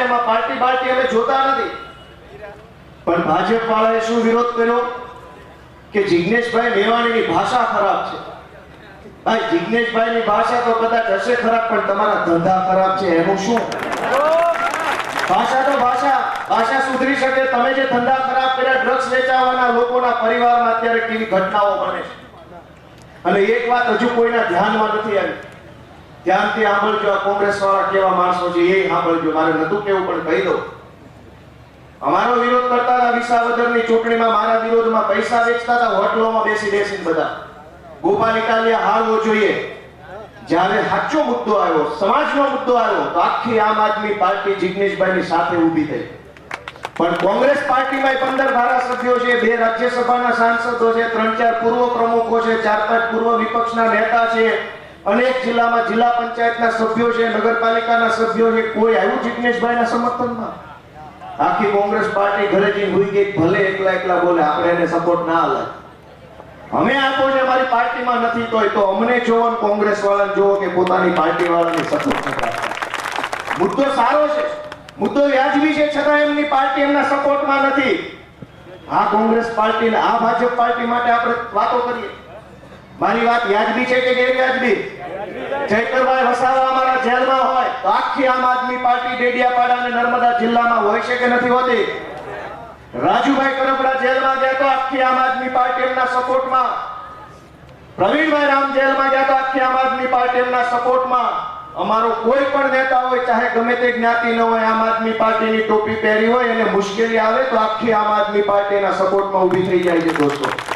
એમાં party party અમે જોતા નથી. પણ ભાજપ વાળાએ શું વિરોધ કર્યો? કે જિગ્નેશભાઈ મેવાણીની ભાષા ખરાબ છે. ભાઈ, જિગ્નેશભાઈની ભાષા તો કદાચ હશે ખરાબ, પણ તમારા ધંધા ખરાબ છે, એનું શું? ભાષા તો ભાષા ભાષા સુધરી શકે, તમે જે ધંધા ખરાબ કર્યા, ડ્રગ્સ વેચાવાના લોકોના પરિવારમાં અત્યારે કેવી ઘટનાઓ બને છે. અને એક વાત હજુ કોઈના ધ્યાનમાં નથી આવી. ધ્યાનથી સાંભળજો, આ કોંગ્રેસ વાળા કેવા માણસો છે, એ સાંભળજો. મારે નતું કેવું, પણ કહી દઉં. અમારો વિરોધ કરતા હતા વિસાવદરની ચૂંટણીમાં મારા વિરોધમાં પૈસા વેચતા હતા, હોટલોમાં બેસી બેસીને બધા. ગોપાલ ઇટાલિયા હારવો જોઈએ. જ્યારે સાચો મુદ્દો આવ્યો, સમાજનો મુદ્દો આવ્યો, તો આખી આમ આદમી પાર્ટી જિગ્નેશભાઈની સાથે ઊભી થઈ. પણ કોંગ્રેસ પાર્ટીમાં પંદર ધારાસભ્યો છે, બે રાજ્યસભાના સાંસદો છે, ત્રણ ચાર પૂર્વ પ્રમુખો છે, ચાર પાંચ પૂર્વ વિપક્ષના નેતા છે અનેક જિલ્લામાં જિલ્લા પંચાયતના સભ્યો છે, નગરપાલિકાના સભ્યો છે. કોઈ આવ્યું જિગ્નેશભાઈના સમર્થનમાં? આખી કોંગ્રેસ પાર્ટી ઘરે જઈને હુઈ ગઈ, ભલે એકલા એકલા બોલે, આપણે એને સપોર્ટ ના હાલે અમે આપો છે અમારી પાર્ટીમાં નથી, તોય તો અમને જોવો કોંગ્રેસ વાળાને જોવો કે પોતાની પાર્ટી વાળાને સપોર્ટ કરતા મુદ્દો સારો છે. મુદ્દો વ્યાજબી છે, છતાં એમની પાર્ટી એમના સપોર્ટમાં નથી. આ કોંગ્રેસ પાર્ટી ને આ ભાજપ પાર્ટી માટે આપણે વાતો કરીએ. મારી વાત વ્યાજબી છે કે ગેરવ્યાજબી જયકરભાઈ વસાવા અમારા જેલમાં હોય તો આખી આમ આદમી પાર્ટી ડેડિયાપાડા અને નર્મદા જિલ્લામાં હોય છે કે નથી હોતી? રાજુભાઈ કનપડા જેલમાં ગયા તો આખી આમ આદમી પાર્ટી એમના સપોર્ટમાં. પ્રવીણભાઈ રામ જેલમાં ગયા તો આખી આમ આદમી પાર્ટી એમના સપોર્ટમાં. અમારો કોઈ પણ નેતા હોય, ચાહે ગમે તે જ્ઞાતિ ન હોય, આમ આદમી પાર્ટીની ટોપી પહેરી હોય અને મુશ્કેલી આવે તો આખી આમ આદમી પાર્ટીના સપોર્ટમાં ઊભી થઈ જાય છે દોસ્તો.